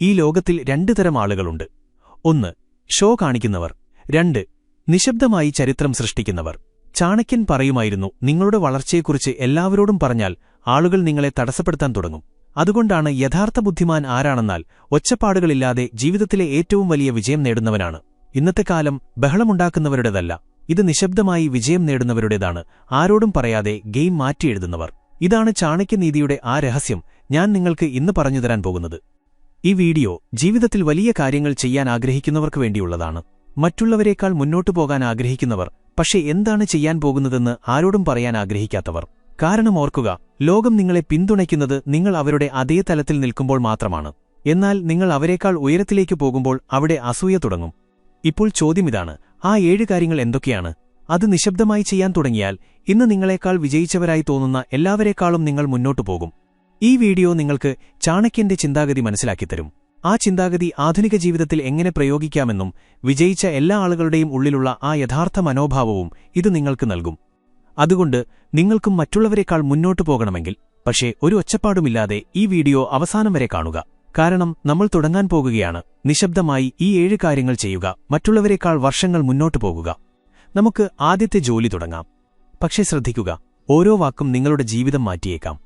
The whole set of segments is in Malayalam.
ഈ ലോകത്തിൽ രണ്ടു തരം ആളുകളുണ്ട്. ഒന്ന് ഷോ കാണിക്കുന്നവർ. രണ്ട് നിശബ്ദമായി ചരിത്രം സൃഷ്ടിക്കുന്നവർ. ചാണക്യൻ പറയുമായിരുന്നു നിങ്ങളുടെ വളർച്ചയെക്കുറിച്ച് എല്ലാവരോടും പറഞ്ഞാൽ ആളുകൾ നിങ്ങളെ തടസ്സപ്പെടുത്താൻ തുടങ്ങും. അതുകൊണ്ടാണ് യഥാർത്ഥ ബുദ്ധിമാൻ ആരാണെന്നാൽ ഒച്ചപ്പാടുകളില്ലാതെ ജീവിതത്തിലെ ഏറ്റവും വലിയ വിജയം നേടുന്നവനാണ്. ഇന്നത്തെ കാലം ബഹളമുണ്ടാക്കുന്നവരുടേതല്ല. ഇത് നിശബ്ദമായി വിജയം നേടുന്നവരുടേതാണ്. ആരോടും പറയാതെ ഗെയിം മാറ്റിയെഴുതുന്നവർ. ഇതാണ് ചാണക്യനീതിയുടെ ആ രഹസ്യം. ഞാൻ നിങ്ങൾക്ക് ഇന്ന് പറഞ്ഞുതരാൻ പോകുന്നത്. ഈ വീഡിയോ ജീവിതത്തിൽ വലിയ കാര്യങ്ങൾ ചെയ്യാൻ ആഗ്രഹിക്കുന്നവർക്ക് വേണ്ടിയുള്ളതാണ്. മറ്റുള്ളവരെക്കാൾ മുന്നോട്ടു പോകാൻ ആഗ്രഹിക്കുന്നവർ പക്ഷേ എന്താണ് ചെയ്യാൻ പോകുന്നതെന്ന് ആരോടും പറയാൻ ആഗ്രഹിക്കാത്തവർ. കാരണം ഓർക്കുക ലോകം നിങ്ങളെ പിന്തുണയ്ക്കുന്നത് നിങ്ങൾ അവരുടെ അതേ തലത്തിൽ നിൽക്കുമ്പോൾ മാത്രമാണ്. എന്നാൽ നിങ്ങൾ അവരെക്കാൾ ഉയരത്തിലേക്ക് പോകുമ്പോൾ അവിടെ അസൂയ തുടങ്ങും. ഇപ്പോൾ ചോദ്യമിതാണ് ആ ഏഴ് കാര്യങ്ങൾ എന്തൊക്കെയാണ്? അത് നിശബ്ദമായി ചെയ്യാൻ തുടങ്ങിയാൽ ഇന്ന് നിങ്ങളെക്കാൾ വിജയിച്ചവരായി തോന്നുന്ന എല്ലാവരെക്കാളും നിങ്ങൾ മുന്നോട്ടു പോകും. ഈ വീഡിയോ നിങ്ങൾക്ക് ചാണക്യന്റെ ചിന്താഗതി മനസ്സിലാക്കിത്തരും. ആ ചിന്താഗതി ആധുനിക ജീവിതത്തിൽ എങ്ങനെ പ്രയോഗിക്കാമെന്നും വിജയിച്ച എല്ലാ ആളുകളുടെയും ഉള്ളിലുള്ള ആ യഥാർത്ഥ മനോഭാവവും ഇത് നിങ്ങൾക്ക് നൽകും. അതുകൊണ്ട് നിങ്ങൾക്കും മറ്റുള്ളവരെക്കാൾ മുന്നോട്ടു പോകണമെങ്കിൽ പക്ഷേ ഒരു ഒച്ചപ്പാടുമില്ലാതെ ഈ വീഡിയോ അവസാനം വരെ കാണുക. കാരണം നമ്മൾ തുടങ്ങാൻ പോകുകയാണ്. നിശബ്ദമായി ഈ ഏഴ് കാര്യങ്ങൾ ചെയ്യുക. മറ്റുള്ളവരെക്കാൾ വർഷങ്ങൾ മുന്നോട്ടു പോകുക. നമുക്ക് ആദ്യത്തെ ജോലി തുടങ്ങാം. പക്ഷേ ശ്രദ്ധിക്കുക ഓരോ വാക്കും നിങ്ങളുടെ ജീവിതം മാറ്റിയേക്കാം.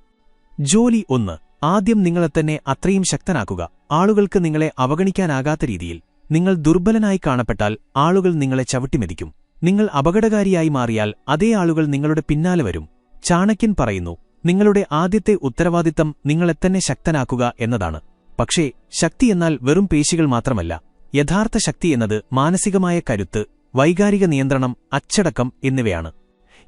ജോലി ഒന്ന്. ആദ്യം നിങ്ങളെ തന്നെ അത്രയും ശക്തനാക്കുക. ആളുകൾക്ക് നിങ്ങളെ അവഗണിക്കാനാകാത്ത രീതിയിൽ നിങ്ങൾ ദുർബലനായി കാണപ്പെട്ടാൽ ആളുകൾ നിങ്ങളെ ചവിട്ടിമെതിക്കും. നിങ്ങൾ അപകടകാരിയായി മാറിയാൽ അതേ ആളുകൾ നിങ്ങളുടെ പിന്നാലെ വരും. ചാണക്യൻ പറയുന്നു നിങ്ങളുടെ ആദ്യത്തെ ഉത്തരവാദിത്തം നിങ്ങളെത്തന്നെ ശക്തനാക്കുക എന്നതാണ്. പക്ഷേ ശക്തി എന്നാൽ വെറും പേശികൾ മാത്രമല്ല. യഥാർത്ഥ ശക്തി എന്നത് മാനസികമായ കരുത്ത് വൈകാരിക നിയന്ത്രണം അച്ചടക്കം എന്നിവയാണ്.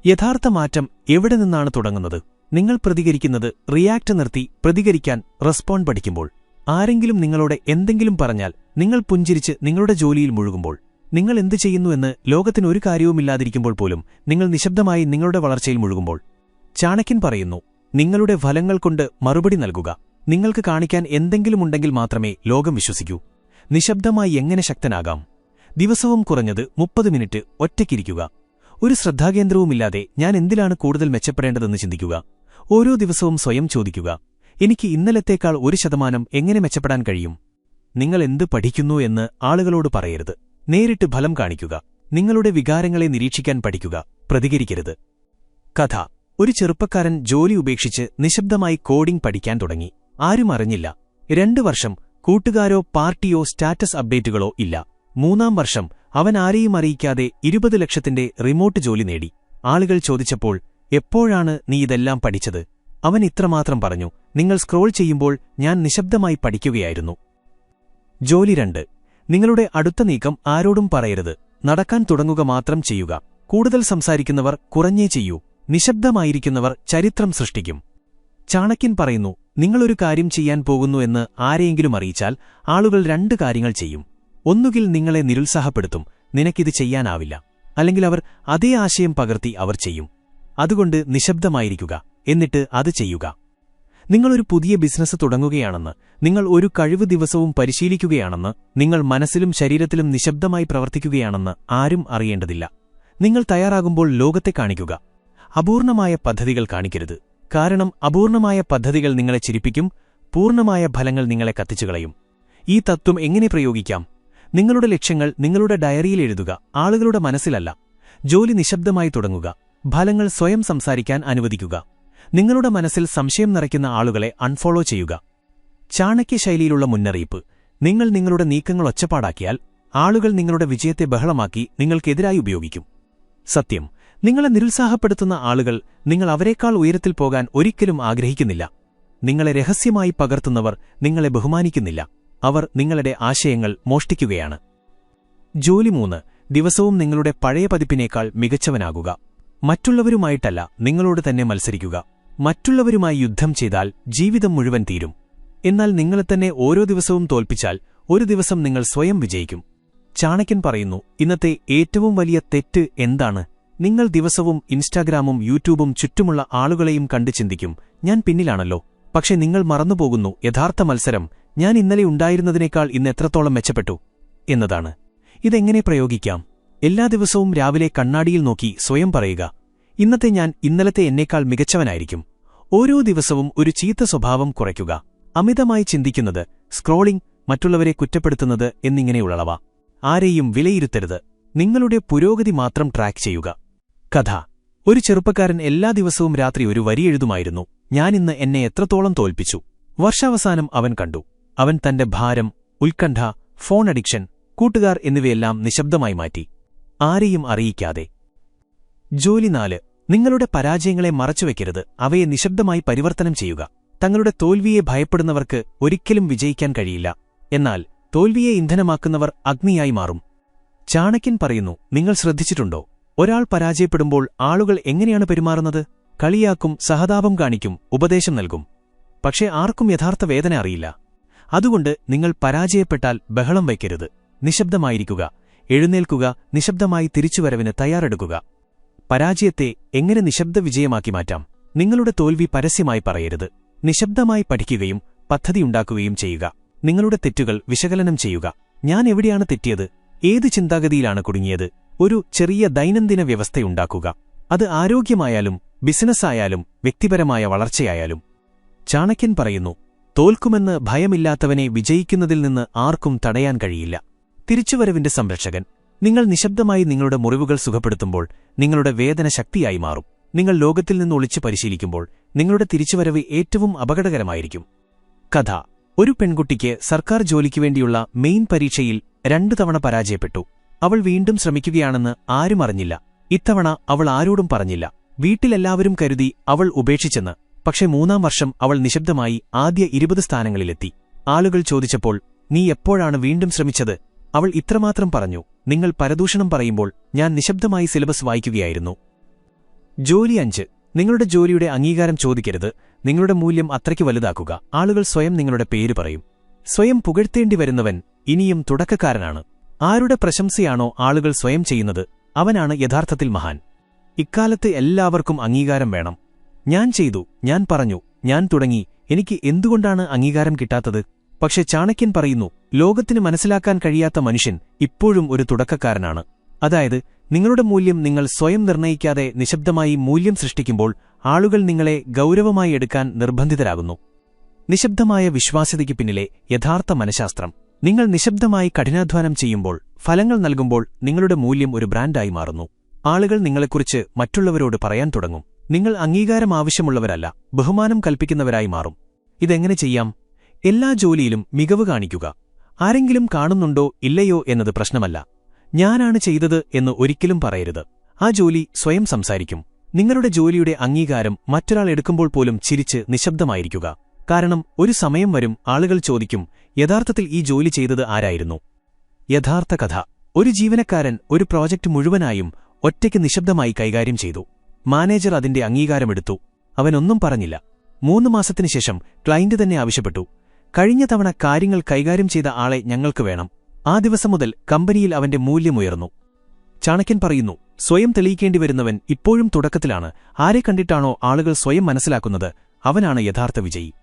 യഥാർത്ഥ മാറ്റം എവിടെ നിന്നാണ് തുടങ്ങുന്നത്? നിങ്ങൾ പ്രതികരിക്കുന്നത് റിയാക്ട് നിർത്തി പ്രതികരിക്കാൻ റെസ്പോണ്ട് പഠിക്കുമ്പോൾ ആരെങ്കിലും നിങ്ങളോട് എന്തെങ്കിലും പറഞ്ഞാൽ നിങ്ങൾ പുഞ്ചിരിച്ച് നിങ്ങളുടെ ജോലിയിൽ മുഴുകുമ്പോൾ നിങ്ങൾ എന്തു ചെയ്യുന്നുവെന്ന് ലോകത്തിന് ഒരു കാര്യവുമില്ലാതിരിക്കുമ്പോൾ പോലും നിങ്ങൾ നിശബ്ദമായി നിങ്ങളുടെ വളർച്ചയിൽ മുഴുകുമ്പോൾ ചാണക്യൻ പറയുന്നു നിങ്ങളുടെ ഫലങ്ങൾ കൊണ്ട് മറുപടി നൽകുക. നിങ്ങൾക്ക് കാണിക്കാൻ എന്തെങ്കിലുമുണ്ടെങ്കിൽ മാത്രമേ ലോകം വിശ്വസിക്കൂ. നിശബ്ദമായി എങ്ങനെ ശക്തനാകാം? ദിവസവും കുറഞ്ഞത് മുപ്പത് മിനിറ്റ് ഒറ്റയ്ക്കിരിക്കുക. ഒരു ശ്രദ്ധാകേന്ദ്രവുമില്ലാതെ ഞാൻ എന്തിലാണ് കൂടുതൽ മെച്ചപ്പെടേണ്ടതെന്ന് ചിന്തിക്കുക. ഓരോ ദിവസവും സ്വയം ചോദിക്കുക എനിക്ക് ഇന്നലത്തേക്കാൾ ഒരു ശതമാനം എങ്ങനെ മെച്ചപ്പെടാൻ കഴിയും? നിങ്ങൾ എന്ത് പഠിക്കുന്നു എന്ന് ആളുകളോട് പറയരുത്. നേരിട്ട് ഫലം കാണിക്കുക നിങ്ങളുടെ വികാരങ്ങളെ നിരീക്ഷിക്കാൻ പഠിക്കുക പ്രതികരിക്കരുത്. കഥ. ഒരു ചെറുപ്പക്കാരൻ ജോലി ഉപേക്ഷിച്ച് നിശബ്ദമായി കോഡിംഗ് പഠിക്കാൻ തുടങ്ങി. ആരും അറിഞ്ഞില്ല. രണ്ടു വർഷം കൂട്ടുകാരോ പാർട്ടിയോ സ്റ്റാറ്റസ് അപ്ഡേറ്റുകളോ ഇല്ല. മൂന്നാം വർഷം അവൻ ആരെയും അറിയിക്കാതെ ഇരുപത് ലക്ഷത്തിന്റെ റിമോട്ട് ജോലി നേടി. ആളുകൾ ചോദിച്ചപ്പോൾ എപ്പോഴാണ് നീ ഇതെല്ലാം പഠിച്ചത്? അവൻ ഇത്രമാത്രം പറഞ്ഞു. നിങ്ങൾ സ്ക്രോൾ ചെയ്യുമ്പോൾ ഞാൻ നിശബ്ദമായി പഠിക്കുകയായിരുന്നു. ജോലി രണ്ട്. നിങ്ങളുടെ അടുത്ത നീക്കം ആരോടും പറയരുത്. നടക്കാൻ തുടങ്ങുക മാത്രം ചെയ്യുക. കൂടുതൽ സംസാരിക്കുന്നവർ കുറഞ്ഞേ ചെയ്യൂ. നിശബ്ദമായിരിക്കുന്നവർ ചരിത്രം സൃഷ്ടിക്കും. ചാണക്യൻ പറയുന്നു നിങ്ങളൊരു കാര്യം ചെയ്യാൻ പോകുന്നു എന്ന് ആരെയെങ്കിലും അറിയിച്ചാൽ ആളുകൾ രണ്ട് കാര്യങ്ങൾ ചെയ്യും. ഒന്നുകിൽ നിങ്ങളെ നിരുത്സാഹപ്പെടുത്തും. നിനക്കിത് ചെയ്യാനാവില്ല. അല്ലെങ്കിൽ അവർ അതേ ആശയം പകർത്തി അവർ ചെയ്യും. അതുകൊണ്ട് നിശബ്ദമായിരിക്കുക. എന്നിട്ട് അത് ചെയ്യുക. നിങ്ങളൊരു പുതിയ ബിസിനസ് തുടങ്ങുകയാണെന്ന് നിങ്ങൾ ഒരു കഴിവ് ദിവസവും പരിശീലിക്കുകയാണെന്ന് നിങ്ങൾ മനസ്സിലും ശരീരത്തിലും നിശബ്ദമായി പ്രവർത്തിക്കുകയാണെന്ന് ആരും അറിയേണ്ടതില്ല. നിങ്ങൾ തയ്യാറാകുമ്പോൾ ലോകത്തെ കാണിക്കുക. അപൂർണമായ പദ്ധതികൾ കാണിക്കരുത്. കാരണം അപൂർണമായ പദ്ധതികൾ നിങ്ങളെ ചിരിപ്പിക്കും പൂർണമായ ഫലങ്ങൾ നിങ്ങളെ കത്തിച്ചുകളയും. ഈ തത്വം എങ്ങനെ പ്രയോഗിക്കാം? നിങ്ങളുടെ ലക്ഷ്യങ്ങൾ നിങ്ങളുടെ ഡയറിയിൽ എഴുതുക. ആളുകളുടെ മനസ്സിലല്ല. ജോലി നിശബ്ദമായി തുടങ്ങുക. ഫലങ്ങൾ സ്വയം സംസാരിക്കാൻ അനുവദിക്കുക. നിങ്ങളുടെ മനസ്സിൽ സംശയം നിറയ്ക്കുന്ന ആളുകളെ അൺഫോളോ ചെയ്യുക. ചാണക്യ ശൈലിയിലുള്ള മുന്നറിയിപ്പ്. നിങ്ങൾ നിങ്ങളുടെ നീക്കങ്ങൾ ഒച്ചപ്പാടാക്കിയാൽ ആളുകൾ നിങ്ങളുടെ വിജയത്തെ ബഹളമാക്കി നിങ്ങൾക്കെതിരായി ഉപയോഗിക്കും. സത്യം. നിങ്ങളെ നിരുത്സാഹപ്പെടുത്തുന്ന ആളുകൾ നിങ്ങൾ അവരെക്കാൾ ഉയരത്തിൽ പോകാൻ ഒരിക്കലും ആഗ്രഹിക്കുന്നില്ല. നിങ്ങളെ രഹസ്യമായി പകർത്തുന്നവർ നിങ്ങളെ ബഹുമാനിക്കുന്നില്ല. അവർ നിങ്ങളുടെ ആശയങ്ങൾ മോഷ്ടിക്കുകയാണ്. ജോലി മൂന്ന്. ദിവസവും നിങ്ങളുടെ പഴയ പതിപ്പിനേക്കാൾ മികച്ചവനാകുക. മറ്റുള്ളവരുമായിട്ടല്ല നിങ്ങളോട് തന്നെ മത്സരിക്കുക. മറ്റുള്ളവരുമായി യുദ്ധം ചെയ്താൽ ജീവിതം മുഴുവൻ തീരും. എന്നാൽ നിങ്ങളെ തന്നെ ഓരോ ദിവസവും തോൽപ്പിച്ചാൽ ഒരു ദിവസം നിങ്ങൾ സ്വയം വിജയിക്കും. ചാണക്യൻ പറയുന്നു ഇന്നത്തെ ഏറ്റവും വലിയ തെറ്റ് എന്താണ്? നിങ്ങൾ ദിവസവും ഇൻസ്റ്റാഗ്രാമും യൂട്യൂബും ചുറ്റുമുള്ള ആളുകളെയും കണ്ട് ചിന്തിക്കും. ഞാൻ പിന്നിലാണല്ലോ. പക്ഷെ നിങ്ങൾ മറന്നുപോകുന്നു. യഥാർത്ഥ മത്സരം ഞാൻ ഇന്നലെ ഉണ്ടായിരുന്നതിനേക്കാൾ ഇന്ന് എത്രത്തോളം മെച്ചപ്പെട്ടു? എന്നതാണ്. ഇതെങ്ങനെ പ്രയോഗിക്കാം? എല്ലാ ദിവസവും രാവിലെ കണ്ണാടിയിൽ നോക്കി സ്വയം പറയുക. ഇന്നത്തെ ഞാൻ ഇന്നലത്തെ എന്നേക്കാൾ മികച്ചവനായിരിക്കും. ഓരോ ദിവസവും ഒരു ചീത്ത സ്വഭാവം കുറയ്ക്കുക. അമിതമായി ചിന്തിക്കുന്നത് സ്ക്രോളിംഗ് മറ്റുള്ളവരെ കുറ്റപ്പെടുത്തുന്നത് എന്നിങ്ങനെയുള്ളവ. ആരെയും വിലയിരുത്തരുത്. നിങ്ങളുടെ പുരോഗതി മാത്രം ട്രാക്ക് ചെയ്യുക. കഥ. ഒരു ചെറുപ്പക്കാരൻ എല്ലാ ദിവസവും രാത്രി ഒരു വരി എഴുതുമായിരുന്നു. ഞാനിന്ന് എന്നെ എത്രത്തോളം തോൽപ്പിച്ചു. വർഷാവസാനം അവൻ കണ്ടു. അവൻ തന്റെ ഭാരം ഉത്കണ്ഠ ഫോൺ അഡിക്ഷൻ കൂട്ടുകാർ എന്നിവയെല്ലാം നിശബ്ദമായി മാറ്റി. ആരെയും അറിയിക്കാതെ. ജോലി നാല് നിങ്ങളുടെ പരാജയങ്ങളെ മറച്ചുവെക്കരുത്. അവയെ നിശബ്ദമായി പരിവർത്തനം ചെയ്യുക. തങ്ങളുടെ തോൽവിയെ ഭയപ്പെടുന്നവർക്ക് ഒരിക്കലും വിജയിക്കാൻ കഴിയില്ല. എന്നാൽ തോൽവിയെ ഇന്ധനമാക്കുന്നവർ അഗ്നിയായി മാറും. ചാണക്യൻ പറയുന്നു നിങ്ങൾ ശ്രദ്ധിച്ചിട്ടുണ്ടോ? ഒരാൾ പരാജയപ്പെടുമ്പോൾ ആളുകൾ എങ്ങനെയാണ് പെരുമാറുന്നത്? കളിയാക്കും സഹതാപം കാണിക്കും ഉപദേശം നൽകും. പക്ഷേ ആർക്കും യഥാർത്ഥ വേദന അറിയില്ല. അതുകൊണ്ട് നിങ്ങൾ പരാജയപ്പെട്ടാൽ ബഹളം വയ്ക്കരുത്. നിശബ്ദമായിരിക്കുക. എഴുന്നേൽക്കുക നിശബ്ദമായി തിരിച്ചുവരവിന് തയ്യാറെടുക്കുക. പരാജയത്തെ എങ്ങനെ നിശബ്ദ വിജയമാക്കി മാറ്റാം? നിങ്ങളുടെ തോൽവി പരസ്യമായി പറയരുത്. നിശബ്ദമായി പഠിക്കുകയും പദ്ധതിയുണ്ടാക്കുകയും ചെയ്യുക. നിങ്ങളുടെ തെറ്റുകൾ വിശകലനം ചെയ്യുക. ഞാൻ എവിടെയാണ് തെറ്റിയത്? ഏത് ചിന്താഗതിയിലാണ് കുടുങ്ങിയത്? ഒരു ചെറിയ ദൈനംദിന വ്യവസ്ഥയുണ്ടാക്കുക അത് ആരോഗ്യമായാലും ബിസിനസ്സായാലും വ്യക്തിപരമായ വളർച്ചയായാലും. ചാണക്യൻ പറയുന്നു തോൽക്കുമെന്ന് ഭയമില്ലാത്തവനെ വിജയിക്കുന്നതിൽ നിന്ന് ആർക്കും തടയാൻ കഴിയില്ല. തിരിച്ചുവരവിന്റെ സംരക്ഷകൻ. നിങ്ങൾ നിശബ്ദമായി നിങ്ങളുടെ മുറിവുകൾ സുഖപ്പെടുത്തുമ്പോൾ നിങ്ങളുടെ വേദന ശക്തിയായി മാറും. നിങ്ങൾ ലോകത്തിൽ നിന്ന് ഒളിച്ച് പരിശീലിക്കുമ്പോൾ നിങ്ങളുടെ തിരിച്ചുവരവ് ഏറ്റവും അപകടകരമായിരിക്കും. കഥ. ഒരു പെൺകുട്ടിക്ക് സർക്കാർ ജോലിക്കു വേണ്ടിയുള്ള മെയിൻ പരീക്ഷയിൽ രണ്ടു തവണ പരാജയപ്പെട്ടു. അവൾ വീണ്ടും ശ്രമിക്കുകയാണെന്ന് ആരും അറിഞ്ഞില്ല. ഇത്തവണ അവൾ ആരോടും പറഞ്ഞില്ല. വീട്ടിലെല്ലാവരും കരുതി അവൾ ഉപേക്ഷിച്ചെന്ന്. പക്ഷേ മൂന്നാം വർഷം അവൾ നിശബ്ദമായി ആദ്യ ഇരുപത് സ്ഥാനങ്ങളിലെത്തി. ആളുകൾ ചോദിച്ചപ്പോൾ നീ എപ്പോഴാണ് വീണ്ടും ശ്രമിച്ചത്? അവൾ ഇത്രമാത്രം പറഞ്ഞു. നിങ്ങൾ പരദൂഷണം പറയുമ്പോൾ ഞാൻ നിശബ്ദമായി സിലബസ് വായിക്കുകയായിരുന്നു. ജോലി അഞ്ച്. നിങ്ങളുടെ ജോലിയുടെ അംഗീകാരം ചോദിക്കരുത്. നിങ്ങളുടെ മൂല്യം അത്രയ്ക്ക് വലുതാക്കുക. ആളുകൾ സ്വയം നിങ്ങളുടെ പേര് പറയും. സ്വയം പുകഴ്ത്തേണ്ടി വരുന്നവൻ ഇനിയും തുടക്കക്കാരനാണ്. ആരുടെ പ്രശംസയാണോ ആളുകൾ സ്വയം ചെയ്യുന്നത്? അവനാണ് യഥാർത്ഥത്തിൽ മഹാൻ. ഇക്കാലത്ത് എല്ലാവർക്കും അംഗീകാരം വേണം. ഞാൻ ചെയ്തു. ഞാൻ പറഞ്ഞു. ഞാൻ തുടങ്ങി. എനിക്ക് എന്തുകൊണ്ടാണ് അംഗീകാരം കിട്ടാത്തത്? പക്ഷെ ചാണക്യൻ പറയുന്നു ലോകത്തിന് മനസ്സിലാക്കാൻ കഴിയാത്ത മനുഷ്യൻ ഇപ്പോഴും ഒരു തുടക്കക്കാരനാണ്. അതായത് നിങ്ങളുടെ മൂല്യം നിങ്ങൾ സ്വയം നിർണയിക്കാതെ നിശബ്ദമായി മൂല്യം സൃഷ്ടിക്കുമ്പോൾ ആളുകൾ നിങ്ങളെ ഗൗരവമായി എടുക്കാൻ നിർബന്ധിതരാകുന്നു. നിശബ്ദമായ വിശ്വാസ്യതയ്ക്ക് പിന്നിലെ യഥാർത്ഥ മനഃശാസ്ത്രം. നിങ്ങൾ നിശബ്ദമായി കഠിനാധ്വാനം ചെയ്യുമ്പോൾ ഫലങ്ങൾ നൽകുമ്പോൾ നിങ്ങളുടെ മൂല്യം ഒരു ബ്രാൻഡായി മാറുന്നു. ആളുകൾ നിങ്ങളെക്കുറിച്ച് മറ്റുള്ളവരോട് പറയാൻ തുടങ്ങും. നിങ്ങൾ അംഗീകാരം ആവശ്യമുള്ളവരല്ല ബഹുമാനം കൽപ്പിക്കുന്നവരായി മാറും. ഇതെങ്ങനെ ചെയ്യാം? എല്ലാ ജോലിയിലും മികവ് കാണിക്കുക. ആരെങ്കിലും കാണുന്നുണ്ടോ ഇല്ലയോ എന്നത് പ്രശ്നമല്ല. ഞാനാണ് ചെയ്തത് എന്ന് ഒരിക്കലും പറയരുത്. ആ ജോലി സ്വയം സംസാരിക്കും. നിങ്ങളുടെ ജോലിയുടെ അംഗീകാരം മറ്റൊരാൾ എടുക്കുമ്പോൾ പോലും ചിരിച്ച് നിശബ്ദമായിരിക്കുക. കാരണം ഒരു സമയം വരും ആളുകൾ ചോദിക്കും യഥാർത്ഥത്തിൽ ഈ ജോലി ചെയ്തത് ആരായിരുന്നു? യഥാർത്ഥ കഥ. ഒരു ജീവനക്കാരൻ ഒരു പ്രോജക്റ്റ് മുഴുവനായും ഒറ്റയ്ക്ക് നിശബ്ദമായി കൈകാര്യം ചെയ്തു. മാനേജർ അതിന്റെ അംഗീകാരമെടുത്തു. അവനൊന്നും പറഞ്ഞില്ല. മൂന്ന് മാസത്തിനുശേഷം ക്ലയന്റ് തന്നെ ആവശ്യപ്പെട്ടു. കഴിഞ്ഞ തവണ കാര്യങ്ങൾ കൈകാര്യം ചെയ്ത ആളെ ഞങ്ങൾക്ക് വേണം. ആ ദിവസം മുതൽ കമ്പനിയിൽ അവന്റെ മൂല്യമുയർന്നു ചാണക്യൻ പറയുന്നു സ്വയം തെളിയിക്കേണ്ടി വരുന്നവൻ ഇപ്പോഴും തുടക്കത്തിലാണ്. ആരെ കണ്ടിട്ടാണോ ആളുകൾ സ്വയം മനസ്സിലാക്കുന്നത്? അവനാണ് യഥാർത്ഥ വിജയി.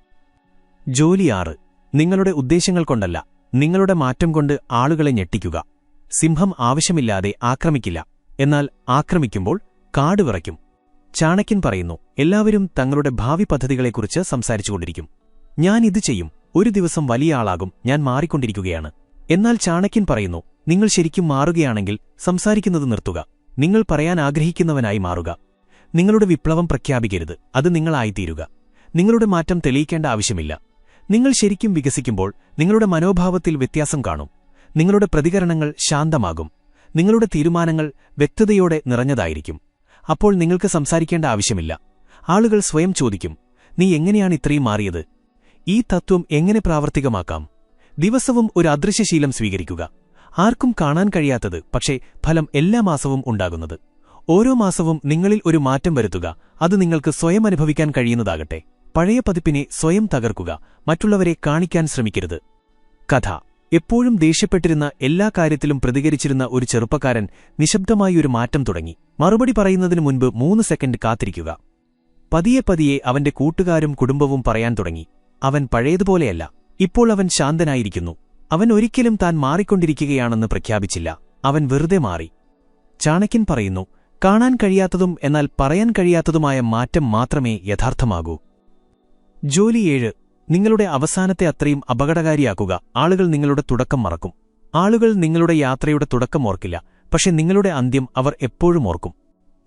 ജോലി ആറ്. നിങ്ങളുടെ ഉദ്ദേശങ്ങൾ കൊണ്ടല്ല. നിങ്ങളുടെ മാറ്റം കൊണ്ട് ആളുകളെ ഞെട്ടിക്കുക. സിംഹം ആവശ്യമില്ലാതെ ആക്രമിക്കില്ല. എന്നാൽ ആക്രമിക്കുമ്പോൾ കാട് വിറയ്ക്കും. ചാണക്യൻ പറയുന്നു എല്ലാവരും തങ്ങളുടെ ഭാവി പദ്ധതികളെക്കുറിച്ച് സംസാരിച്ചുകൊണ്ടിരിക്കും. ഞാനിത് ചെയ്യും. ഒരു ദിവസം വലിയ ആളാകും ഞാൻ മാറിക്കൊണ്ടിരിക്കുകയാണ്. എന്നാൽ ചാണക്യൻ പറയുന്നു നിങ്ങൾ ശരിക്കും മാറുകയാണെങ്കിൽ സംസാരിക്കുന്നത് നിർത്തുക. നിങ്ങൾ പറയാൻ ആഗ്രഹിക്കുന്നവനായി മാറുക. നിങ്ങളുടെ വിപ്ലവം പ്രഖ്യാപിക്കരുത്. അത് നിങ്ങളായിത്തീരുക. നിങ്ങളുടെ മാറ്റം തെളിയിക്കേണ്ട ആവശ്യമില്ല. നിങ്ങൾ ശരിക്കും വികസിക്കുമ്പോൾ നിങ്ങളുടെ മനോഭാവത്തിൽ വ്യത്യാസം കാണും. നിങ്ങളുടെ പ്രതികരണങ്ങൾ ശാന്തമാകും. നിങ്ങളുടെ തീരുമാനങ്ങൾ വ്യക്തതയോടെ നിറഞ്ഞതായിരിക്കും. അപ്പോൾ നിങ്ങൾക്ക് സംസാരിക്കേണ്ട ആവശ്യമില്ല. ആളുകൾ സ്വയം ചോദിക്കും നീ എങ്ങനെയാണ് ഇത്രയും മാറിയത്? ഈ തത്വം എങ്ങനെ പ്രാവർത്തികമാക്കാം? ദിവസവും ഒരു അദൃശ്യശീലം സ്വീകരിക്കുക. ആർക്കും കാണാൻ കഴിയാത്തത് പക്ഷേ ഫലം എല്ലാ മാസവും ഉണ്ടാകുന്നത്. ഓരോ മാസവും നിങ്ങളിൽ ഒരു മാറ്റം വരുത്തുക അത് നിങ്ങൾക്ക് സ്വയം അനുഭവിക്കാൻ കഴിയുന്നതാകട്ടെ. പഴയ പതിപ്പിനെ സ്വയം തകർക്കുക മറ്റുള്ളവരെ കാണിക്കാൻ ശ്രമിക്കരുത്. കഥ. എപ്പോഴും ദേഷ്യപ്പെട്ടിരുന്ന എല്ലാ കാര്യത്തിലും പ്രതികരിച്ചിരുന്ന ഒരു ചെറുപ്പക്കാരൻ നിശബ്ദമായി ഒരു മാറ്റം തുടങ്ങി. മറുപടി പറയുന്നതിനു മുൻപ് മൂന്ന് സെക്കൻഡ് കാത്തിരിക്കുക. പതിയെ പതിയെ അവന്റെ കൂട്ടുകാരും കുടുംബവും പറയാൻ തുടങ്ങി. അവൻ പഴയതുപോലെയല്ല. ഇപ്പോൾ അവൻ ശാന്തനായിരിക്കുന്നു. അവൻ ഒരിക്കലും താൻ മാറിക്കൊണ്ടിരിക്കുകയാണെന്ന് പ്രഖ്യാപിച്ചില്ല. അവൻ വെറുതെ മാറി. ചാണക്യൻ പറയുന്നു കാണാൻ കഴിയാത്തതും എന്നാൽ പറയാൻ കഴിയാത്തതുമായ മാറ്റം മാത്രമേ യഥാർത്ഥമാകൂ. ജോലി ഏഴ്. നിങ്ങളുടെ അവസാനത്തെ അത്രയും അപകടകാരിയാക്കുക. ആളുകൾ നിങ്ങളുടെ തുടക്കം മറക്കും. ആളുകൾ നിങ്ങളുടെ യാത്രയുടെ തുടക്കം ഓർക്കില്ല. പക്ഷെ നിങ്ങളുടെ അന്ത്യം അവർ എപ്പോഴും ഓർക്കും.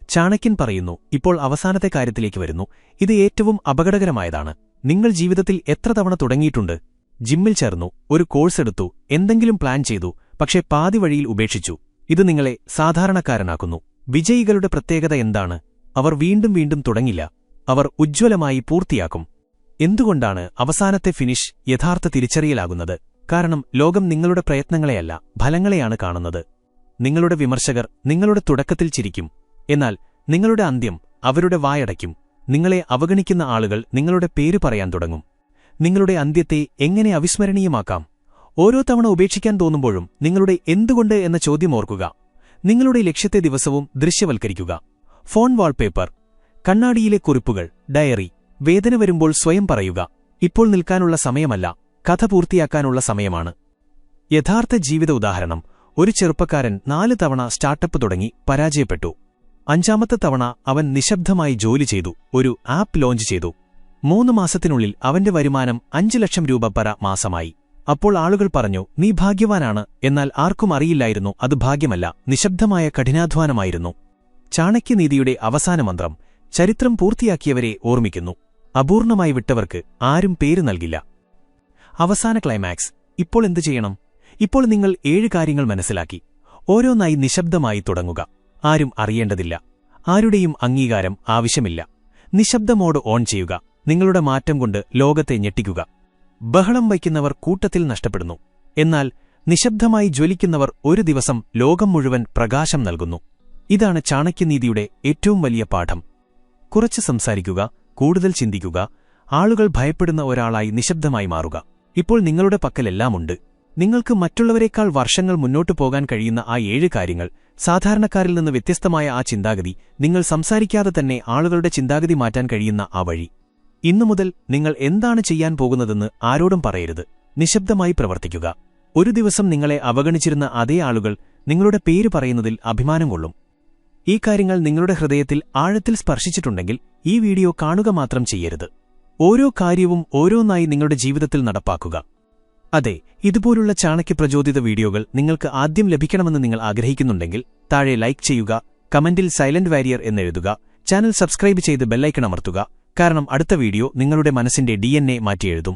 ചാണക്യൻ പറയുന്നു ഇപ്പോൾ അവസാനത്തെ കാര്യത്തിലേക്ക് വരുന്നു. ഇത് ഏറ്റവും അപകടകരമായതാണ്. നിങ്ങൾ ജീവിതത്തിൽ എത്ര തവണ തുടങ്ങിയിട്ടുണ്ട്? ജിമ്മിൽ ചേർന്നു ഒരു കോഴ്സ് എടുത്തു എന്തെങ്കിലും പ്ലാൻ ചെയ്തു പക്ഷേ പാതി വഴിയിൽ ഉപേക്ഷിച്ചു. ഇത് നിങ്ങളെ സാധാരണക്കാരനാക്കുന്നു. വിജയികളുടെ പ്രത്യേകത എന്താണ്? അവർ വീണ്ടും വീണ്ടും തുടങ്ങില്ല. അവർ ഉജ്ജ്വലമായി പൂർത്തിയാക്കും. എന്തുകൊണ്ടാണ് അവസാനത്തെ ഫിനിഷ് യഥാർത്ഥ തിരിച്ചറിയലാകുന്നത്? കാരണം ലോകം നിങ്ങളുടെ പ്രയത്നങ്ങളെയല്ല ഫലങ്ങളെയാണ് കാണുന്നത്. നിങ്ങളുടെ വിമർശകർ നിങ്ങളുടെ തുടക്കത്തിൽ ചിരിക്കും. എന്നാൽ നിങ്ങളുടെ അന്ത്യം അവരുടെ വായടയ്ക്കും. നിങ്ങളെ അവഗണിക്കുന്ന ആളുകൾ നിങ്ങളുടെ പേര് പറയാൻ തുടങ്ങും. നിങ്ങളുടെ അന്ത്യത്തെ എങ്ങനെ അവിസ്മരണീയമാക്കാം? ഓരോ തവണ ഉപേക്ഷിക്കാൻ തോന്നുമ്പോഴും നിങ്ങളുടെ എന്തുകൊണ്ട് എന്ന ചോദ്യം ഓർക്കുക. നിങ്ങളുടെ ലക്ഷ്യത്തെ ദിവസവും ദൃശ്യവൽക്കരിക്കുക. ഫോൺ വാൾപേപ്പർ കണ്ണാടിയിലെ കുറിപ്പുകൾ ഡയറി വേദന വരുമ്പോൾ സ്വയം പറയുക. ഇപ്പോൾ നിൽക്കാനുള്ള സമയമല്ല കഥ പൂർത്തിയാക്കാനുള്ള സമയമാണ്. യഥാർത്ഥ ജീവിത ഉദാഹരണം ഒരു ചെറുപ്പക്കാരൻ നാല് തവണ സ്റ്റാർട്ടപ്പ് തുടങ്ങി പരാജയപ്പെട്ടു. അഞ്ചാമത്തെ തവണ അവൻ നിശബ്ദമായി ജോലി ചെയ്തു ഒരു ആപ്പ് ലോഞ്ച് ചെയ്തു. മൂന്ന് മാസത്തിനുള്ളിൽ അവന്റെ വരുമാനം അഞ്ചു ലക്ഷം രൂപ പര മാസമായി. അപ്പോൾ ആളുകൾ പറഞ്ഞു നീ ഭാഗ്യവാനാണ് എന്നാൽ ആർക്കും അറിയില്ലായിരുന്നു അത് ഭാഗ്യമല്ല നിശബ്ദമായ കഠിനാധ്വാനമായിരുന്നു. ചാണക്യനീതിയുടെ അവസാന മന്ത്രം ചരിത്രം പൂർത്തിയാക്കിയവരെ ഓർമ്മിക്കുന്നു. അപൂർണമായി വിട്ടവർക്ക് ആരും പേര് നൽകില്ല. അവസാന ക്ലൈമാക്സ് ഇപ്പോൾ എന്തു ചെയ്യണം? ഇപ്പോൾ നിങ്ങൾ ഏഴ് കാര്യങ്ങൾ മനസ്സിലാക്കി. ഓരോന്നായി നിശബ്ദമായി തുടങ്ങുക. ആരും അറിയേണ്ടതില്ല. ആരുടെയും അംഗീകാരം ആവശ്യമില്ല. നിശബ്ദമോട് ഓൺ ചെയ്യുക. നിങ്ങളുടെ മാറ്റം കൊണ്ട് ലോകത്തെ ഞെട്ടിക്കുക. ബഹളം വയ്ക്കുന്നവർ കൂട്ടത്തിൽ നഷ്ടപ്പെടുന്നു. എന്നാൽ നിശബ്ദമായി ജ്വലിക്കുന്നവർ ഒരു ദിവസം ലോകം മുഴുവൻ പ്രകാശം നൽകുന്നു. ഇതാണ് ചാണക്യനീതിയുടെ ഏറ്റവും വലിയ പാഠം. കുറച്ച് സംസാരിക്കുക കൂടുതൽ ചിന്തിക്കുക ആളുകൾ ഭയപ്പെടുന്ന ഒരാളായി നിശബ്ദമായി മാറുക. ഇപ്പോൾ നിങ്ങളുടെ പക്കലെല്ലാമുണ്ട്. നിങ്ങൾക്ക് മറ്റുള്ളവരെക്കാൾ വർഷങ്ങൾ മുന്നോട്ടു പോകാൻ കഴിയുന്ന ആ ഏഴ് കാര്യങ്ങൾ സാധാരണക്കാരിൽ നിന്ന് വ്യത്യസ്തമായ ആ ചിന്താഗതി നിങ്ങൾ സംസാരിക്കാതെ തന്നെ ആളുകളുടെ ചിന്താഗതി മാറ്റാൻ കഴിയുന്ന ആ വഴി. ഇന്നു മുതൽ നിങ്ങൾ എന്താണ് ചെയ്യാൻ പോകുന്നതെന്ന് ആരോടും പറയരുത്. നിശബ്ദമായി പ്രവർത്തിക്കുക. ഒരു ദിവസം നിങ്ങളെ അവഗണിച്ചിരുന്ന അതേ ആളുകൾ നിങ്ങളുടെ പേര് പറയുന്നതിൽ അഭിമാനം കൊള്ളും. ഈ കാര്യങ്ങൾ നിങ്ങളുടെ ഹൃദയത്തിൽ ആഴത്തിൽ സ്പർശിച്ചിട്ടുണ്ടെങ്കിൽ ഈ വീഡിയോ കാണുക മാത്രം ചെയ്യരുത്. ഓരോ കാര്യവും ഓരോന്നായി നിങ്ങളുടെ ജീവിതത്തിൽ നടപ്പാക്കുക. അതെ ഇതുപോലുള്ള ചാണക്യ പ്രചോദിത വീഡിയോകൾ നിങ്ങൾക്ക് ആദ്യം ലഭിക്കണമെന്ന് നിങ്ങൾ ആഗ്രഹിക്കുന്നുണ്ടെങ്കിൽ താഴെ ലൈക്ക് ചെയ്യുക കമന്റിൽ സൈലന്റ് വാരിയർ എന്നെഴുതുക ചാനൽ സബ്സ്ക്രൈബ് ചെയ്ത് ബെല്ലൈക്കൺ അമർത്തുക കാരണം അടുത്ത വീഡിയോ നിങ്ങളുടെ മനസ്സിന്റെ ഡി എൻ മാറ്റിയെഴുതും.